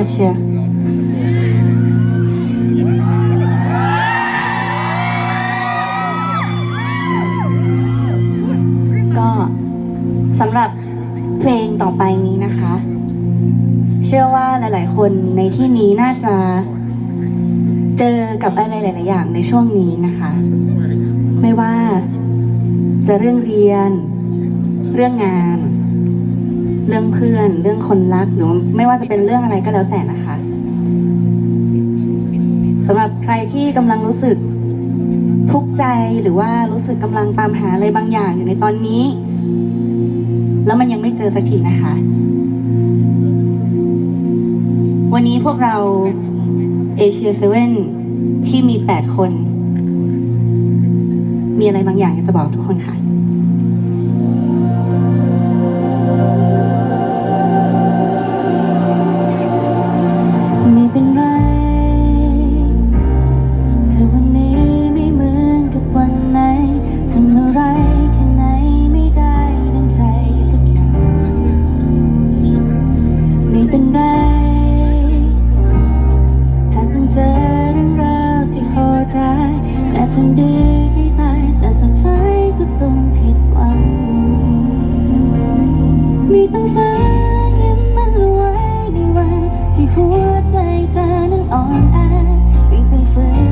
ยบเชียก็สำหรับเพลงต่อไปนี้นะคะ เชื่อว่าหลาย ๆ คนในที่นี้น่าจะเจอกับอะไรหลาย ๆ อย่างในช่วงนี้นะคะ ไม่ว่าจะเรื่องเรียน เรื่องงาน เรื่องเพื่อนเรื่องคนรักหรือไม่ว่าจะเป็นเรื่องอะไรก็แล้วแต่นะคะสำหรับใครที่กำลังรู้สึกทุกข์ใจหรือว่ารู้สึกกำลังตามหาอะไรบางอย่างอยู่ในตอนนี้ แล้วมันยังไม่เจอสักทีนะคะ วันนี้พวกเราเอเชียเซเว่นที่มี 8 คน มีอะไรบางอย่างอยากจะบอกทุกคนค่ะ ทำดีให้ตายแต่สุดท้ายก็ต้องผิดหวัง มีตั้งฟ้ายิ้มมันไว้ในวัน ที่หัวใจเธอนั้นอ่อนแอมีตั้งฝืน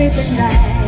被等待。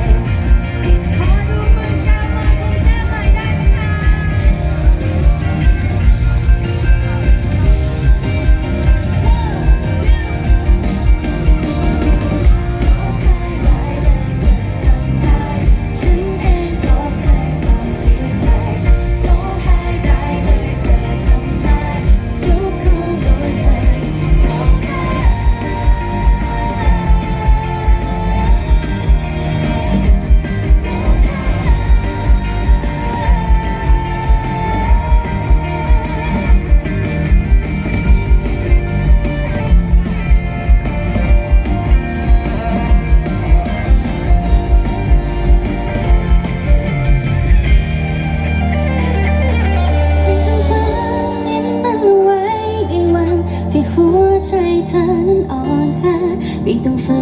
都分